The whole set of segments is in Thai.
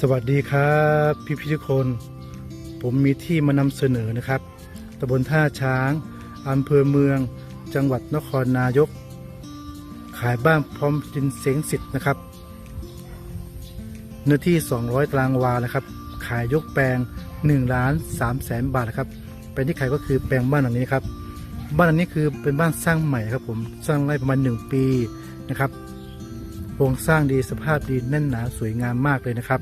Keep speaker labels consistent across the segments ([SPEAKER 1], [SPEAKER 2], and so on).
[SPEAKER 1] สวัสดีครับพี่พี่ทุกคน ผมมีที่มานำเสนอนะครับตำบลท่าช้างอำเภอเมือง จังหวัดนครนายก ขายบ้านพร้อมดินเสียงสิทธิ์นะครับ เนื้อที่ 200 ตารางวานะครับ ขายยกแปลง1ล้าน3แสนบาทนะครับแปลงที่ขายก็คือแปลงบ้านหลังนี้ครับ บ้านหลังนี้คือเป็นบ้านสร้างใหม่ครับผมสร้างได้ประมาณ 1 ปีนะครับ โครงสร้างดีสภาพดีแน่นหนาสวยงามมากเลยนะครับ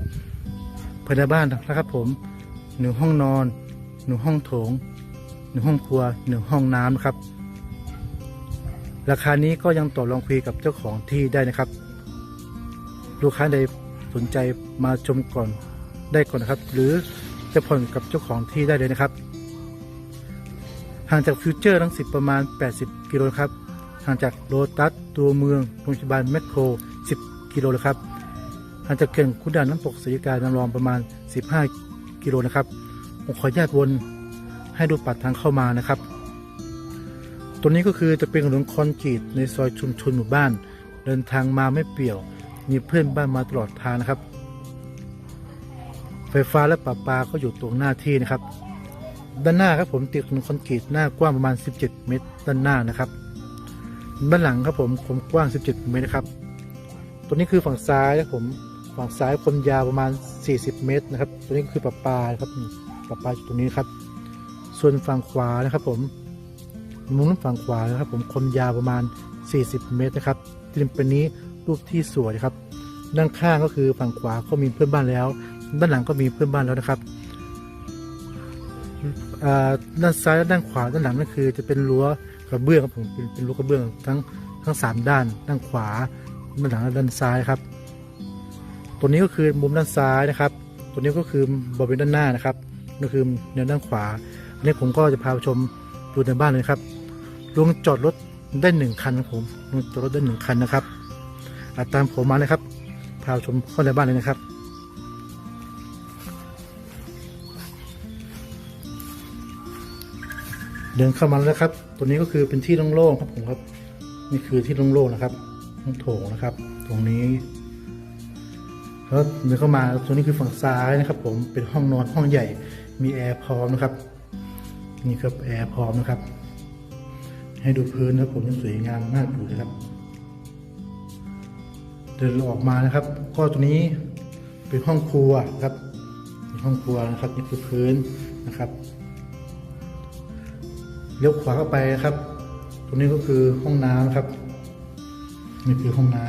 [SPEAKER 1] ภายในบ้านนะครับผมหนึ่งห้องนอนหนึ่งห้องโถงหนึ่งห้องครัวหนึ่งห้องน้ำนะครับ ราคานี้ก็ยังต่อรองคุยกับเจ้าของที่ได้นะครับ ลูกค้าใดสนใจมาชมก่อนได้ก่อนนะครับ หรือจะผ่อนกับเจ้าของที่ได้เลยนะครับ ห่างจากฟิวเจอร์ทั้งสิบประมาณ 80 กิโลครับห่างจากโลตัสตัวเมืองโรงพยาบาลแมคโคร กิโลเลยครับห่างจากเขื่อนขุนด่านน้ำตกศรีกาน้ำรองประมาณ 15 กิโลนะครับผมขออนุญาตวนให้ดูปัดทางเข้ามานะครับ ตัวนี้ก็คือจะเป็นถนนคอนกรีตในซอยชุมชนหมู่บ้าน เดินทางมาไม่เปี่ยว มีเพื่อนบ้านมาตลอดทางนะครับ ไฟฟ้าและประปาก็อยู่ตรงหน้าที่นะครับ ด้านหน้าครับผมติดถนนคอนกรีตหน้ากว้างประมาณ 17 เมตร ด้านหน้านะครับ ด้านหลังครับผมความกว้าง 17 เมตรนะครับ ตัวนี้คือฝั่งซ้ายนะครับผมฝั่งซ้ายความยาวประมาณ 40 เมตรนะครับ ตัวนี้คือประปาครับนี่ประปาอยู่ตรงนี้ครับ ส่วนฝั่งขวานะครับผมมุมฝั่งขวานะครับ ผมความยาวประมาณ 40 เมตรนะครับที่เป็นนี้รูปที่สวยครับ ด้านข้างก็คือฝั่งขวาก็มีเพื่อนบ้านแล้ว ด้านหลังก็มีเพื่อนบ้านแล้วนะครับอ่าด้านซ้ายและด้านขวาด้านหลังนั่นคือจะเป็นรั้วกระเบื้องครับผมเป็นเป็นรั้วกระเบื้องทั้งทั้งสามด้าน ด้านขวา ด้านหลังด้านซ้ายครับ ตัวนี้ก็คือมุมด้านซ้ายนะครับ ตัวนี้ก็คือบริเวณด้านหน้านะครับก็คือแนวด้านขวา อันนี้ผมก็จะพาชมดูในบ้านเลยครับลงจอดรถได้หนึ่งคันครับผมลงจอดรถได้หนึ่งคันนะครับอะตามผมมาเลยครับพาชมเข้าในบ้านเลยนะครับเดินเข้ามาแล้วครับ ตัวนี้ก็คือเป็นที่โล่งๆครับผมครับ นี่คือที่โล่งๆนะครับ ห้องโถงนะครับ ตรงนี้แล้วเดินเข้ามาตรงนี้คือฝั่งซ้ายนะครับ ผมเป็นห้องนอนห้องใหญ่มีแอร์พร้อมนะครับ นี่ครับแอร์พร้อมนะครับ ให้ดูพื้นนะครับผมยังสวยงามมากอยู่นะครับ เดินออกมานะครับ ก็ตรงนี้เป็นห้องครัวครับห้องครัวนะครับนี่คือพื้นนะครับเลี้ยวขวาเข้าไปนะครับ ตรงนี้ก็คือห้องน้ำนะครับ นี่คือห้องน้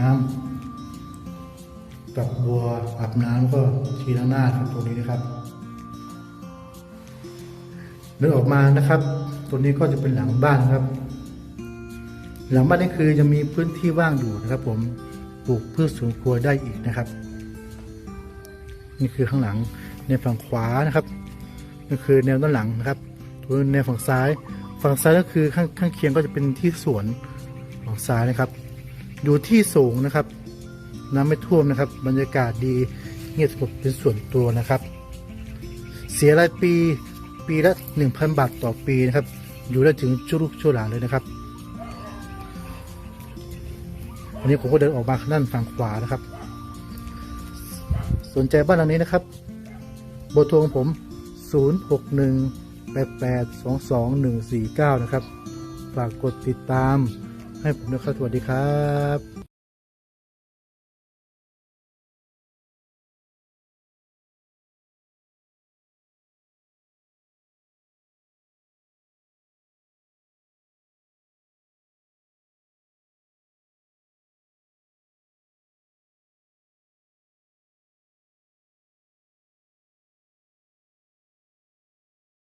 [SPEAKER 1] ำกับบัวอาบน้ำก็ทีละหน้าครับตรงนี้นะครับเดินออกมานะครับ ตัวนี้ก็จะเป็นหลังบ้านครับ หลังบ้านนี่คือจะมีพื้นที่ว่างอยู่นะครับ ผมปลูกพืชสวนครัวได้อีกนะครับ นี่คือข้างหลังในฝั่งขวานะครับนี่คือแนวด้านหลังนะครับตัวในฝั่งซ้าย ฝั่งซ้ายก็คือข้างข้างเคียงก็จะเป็นที่สวนฝั่งซ้ายนะครับ อยู่ที่สูงนะครับ น้ำไม่ท่วมนะครับ บรรยากาศดีเงียบสงบเป็นส่วนตัวนะครับ เสียรายปีปีละ 1,000 บาทต่อปีนะครับ อยู่ได้ถึงชั่วลูกชั่วหลานเลยนะครับวันนี้ผมก็เดินออกมาด้านฝั่งขวานะครับ สนใจบ้านหลังนี้นะครับเบอร์โทรของผม 061 88 22 149 นะครับ ฝากกดติดตาม ให้ผมนะครับสวัสดีครับ